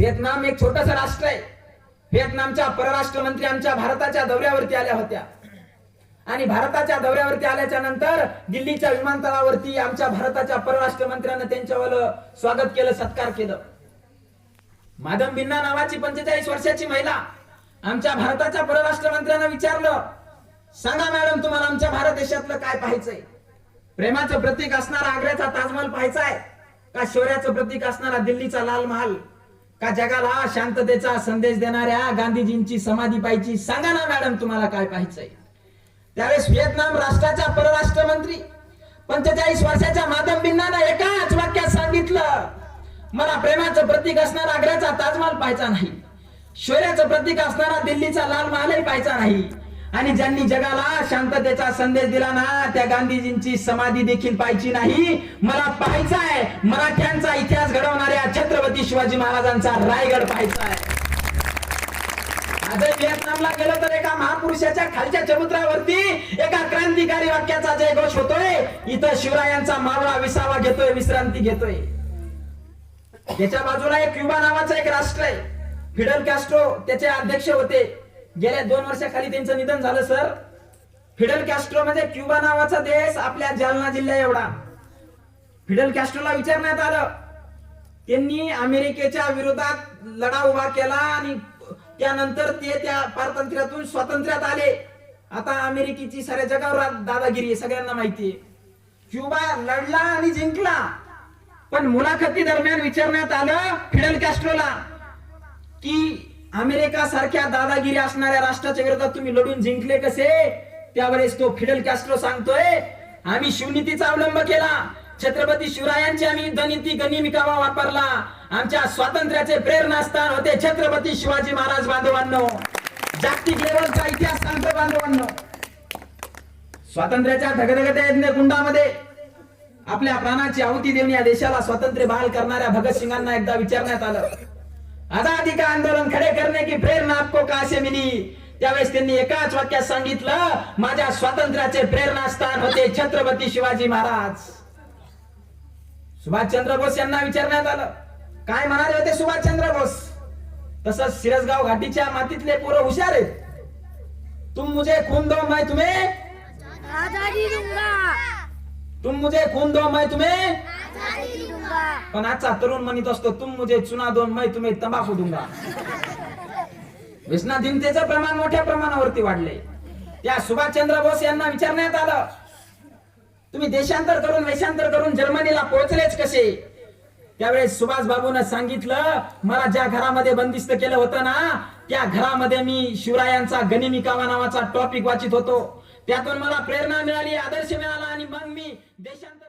Vietnam एक छोटस राष्ट्र आहे. व्हिएतनामच्या परराष्ट्र मंत्री आमच्या भारताच्या दौऱ्यावरती आल्या होत्या. आणि भारताच्या दौऱ्यावरती आल्याच्यानंतर दिल्लीच्या विमानतळावरती आमच्या भारताच्या परराष्ट्र मंत्र्यानं त्यांच्यावर स्वागत केलं सत्कार केलं. माधव बिन्ना नावाची पंचेचाळीस वर्षाची महिला आमच्या भारताच्या परराष्ट्र मंत्र्यांना विचारलं सांगा मॅडम तुम्हाला आमच्या भारत देशातलं काय पाहायचंय? प्रेमाचं प्रतीक असणारा आग्र्याचा ताजमहल पाहायचा आहे का? शौर्याचं प्रतीक असणारा दिल्लीचा लाल महाल? का जगाला शांततेचा संदेश देणाऱ्या गांधीजींची समाधी पाहिजे सांगा ना मॅडम तुम्हाला काय पाहायचंय? त्यावेळेस व्हिएतनाम राष्ट्राच्या परराष्ट्र मंत्री पंचेचाळीस वर्षाच्या माधव बिन्नानं एकाच वाक्यात सांगितलं मला प्रेमाचं प्रतीक असणारा आग्र्याचा ताजमहाल पाहायचा नाही शौर्याचं प्रतीक असणारा दिल्लीचा लाल महालही पाहायचा नाही आणि ज्यांनी जगाला शांततेचा संदेश दिला ना त्या गांधीजींची समाधी देखील पाहायची नाही. मला पाहायचा आहे मराठ्यांचा इतिहास घडवणाऱ्या छत्रपती शिवाजी महाराजांचा रायगड पाहायचा आहे आज व्हिएतनामला गेलं तर एका महापुरुषाच्या खालच्या चबुत्रावरती एका क्रांतिकारी वाक्याचा जय घोष होतोय. इथं शिवरायांचा मावळा विसावा घेतोय विश्रांती घेतोय. त्याच्या बाजूला एक क्युबा नावाचा एक राष्ट्र आहे. फिडल कॅस्ट्रो त्याचे अध्यक्ष होते. गेल्या दोन वर्षाखाली त्यांचं निधन झालं सर. फिडल कॅस्ट्रो म्हणजे क्युबा नावाचा देश आपल्या जालना जिल्ह्या एवढा. फिडल कॅस्ट्रोला विचारण्यात आलं. त्यांनी अमेरिकेच्या विरोधात लढा उभा केला आणि त्यानंतर ते त्या पारतंत्र्यातून स्वातंत्र्यात आले. आता अमेरिकेची साऱ्या जगावर दादागिरी आहे सगळ्यांना माहिती आहे. क्युबा लढला आणि जिंकला. पण मुलाखती दरम्यान विचारण्यात आलं फिडल कॅस्ट्रोला की अमेरिका सारख्या दादागिरी असणाऱ्या राष्ट्राच्या विरोधात तुम्ही लढून जिंकले कसे? त्यावेळेस तो फिडल कॅस्ट्रो सांगतोय आम्ही शिवनीतीचा अवलंब केला. छत्रपती शिवरायांची आम्ही युद्धनीती गनिमिकावा वापरला. आमच्या स्वातंत्र्याचे प्रेरणास्थान होते छत्रपती शिवाजी महाराज बांधवांनो. जागतिक लेवलचा इतिहास सांगतो बांधवांनो. स्वातंत्र्याच्या धगधगत्या यज्ञ कुंडामध्ये आपल्या प्राणाची आहुती देऊन या देशाला स्वातंत्र्य बहाल करणाऱ्या भगतसिंगांना एकदा विचारण्यात आलं. आजादी का आंदोलन खडे करने की प्रेरणा आपको कहा से मिली? त्यावेळेस त्यांनी एकाच वाक्यात सांगितलं माझ्या स्वातंत्र्याचे प्रेरणास्थान होते छत्रपती शिवाजी महाराज. सुभाषचंद्र बोस यांना विचारण्यात आलं. काय म्हणाले होते सुभाषचंद्र बोस? तसंच सिरसगाव घाटीच्या मातीतले पोरं हुशार आहेत. तुम मुझे खून दो मैं तुम्हें आजादी दूंगा. तुम मुझे खून दो मैं तुम्हें पण आजचा तरुण म्हणत असतो तुम मुझे चुना दोन मै तुम्ही तंबाखू दुंगा व्यसनाधीनतेचं प्रमाण मोठ्या प्रमाणावरती वाढले त्या सुभाषचंद्र बोस यांना विचारण्यात आलं तुम्ही देशांतर करून वेशांतर करून जर्मनीला पोहोचलेच कसे? त्यावेळेस सुभाष बाबून सांगितलं मला ज्या घरामध्ये बंदिस्त केलं होतं ना त्या घरामध्ये मी शिवरायांचा गनिमी नावाचा टॉपिक वाचित होतो. त्यातून मला प्रेरणा मिळाली आदर्श मिळाला आणि मग मी देशांतर